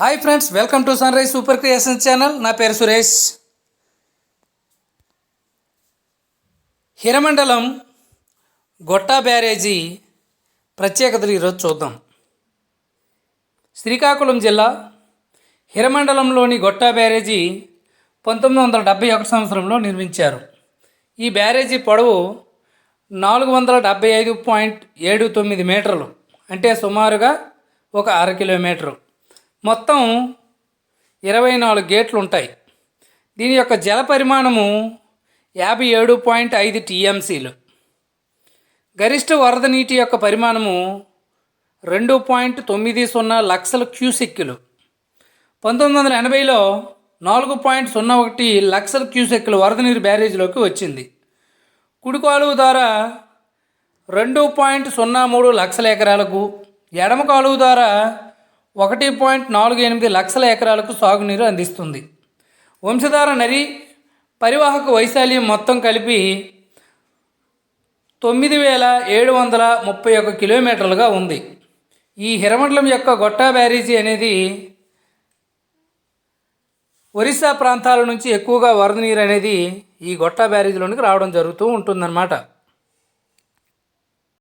Hi friends welcome to sunrise super creations channel. నా పేరు సురేష్. హిరమండలం గొట్టా బ్యారేజీ ప్రత్యేకతలు ఈరోజు చూద్దాం. శ్రీకాకుళం జిల్లా హిరమండలంలోని గొట్టా బ్యారేజీ పంతొమ్మిది వందల డెబ్బై ఒకటి సంవత్సరంలో నిర్మించారు. ఈ బ్యారేజీ పొడవు నాలుగు వందల డెబ్బై ఐదు పాయింట్ ఏడు తొమ్మిది మీటర్లు అంటే సుమారుగా ఒక అర కిలోమీటరు. మొత్తం ఇరవై నాలుగు గేట్లు ఉంటాయి. దీని యొక్క జల పరిమాణము యాభై ఏడు పాయింట్ ఐదు టీఎంసీలు. గరిష్ట వరద నీటి యొక్క పరిమాణము రెండు పాయింట్ తొమ్మిది సున్నా లక్షల క్యూసెక్కులు. పంతొమ్మిది వందల ఎనభైలో నాలుగు పాయింట్ సున్నా ఒకటి లక్షల క్యూసెక్కులు వరద నీరు బ్యారేజీలోకి వచ్చింది. కుడి కాలువ ద్వారా రెండు పాయింట్ సున్నా మూడు లక్షల ఎకరాలకు ఎడమ కాలువ ద్వారా ఒకటి పాయింట్ నాలుగు ఎనిమిది లక్షల ఎకరాలకు సాగునీరు అందిస్తుంది. వంశధార నది పరివాహక వైశాల్యం మొత్తం కలిపి తొమ్మిది వేల ఏడు వందల ముప్పై ఒక కిలోమీటర్లుగా ఉంది. ఈ హిరమండలం యొక్క గొట్టా బ్యారేజీ అనేది ఒరిస్సా ప్రాంతాల నుంచి ఎక్కువగా వరద నీరు అనేది ఈ గొట్టా బ్యారేజీలోనికి రావడం జరుగుతూ ఉంటుందన్నమాట.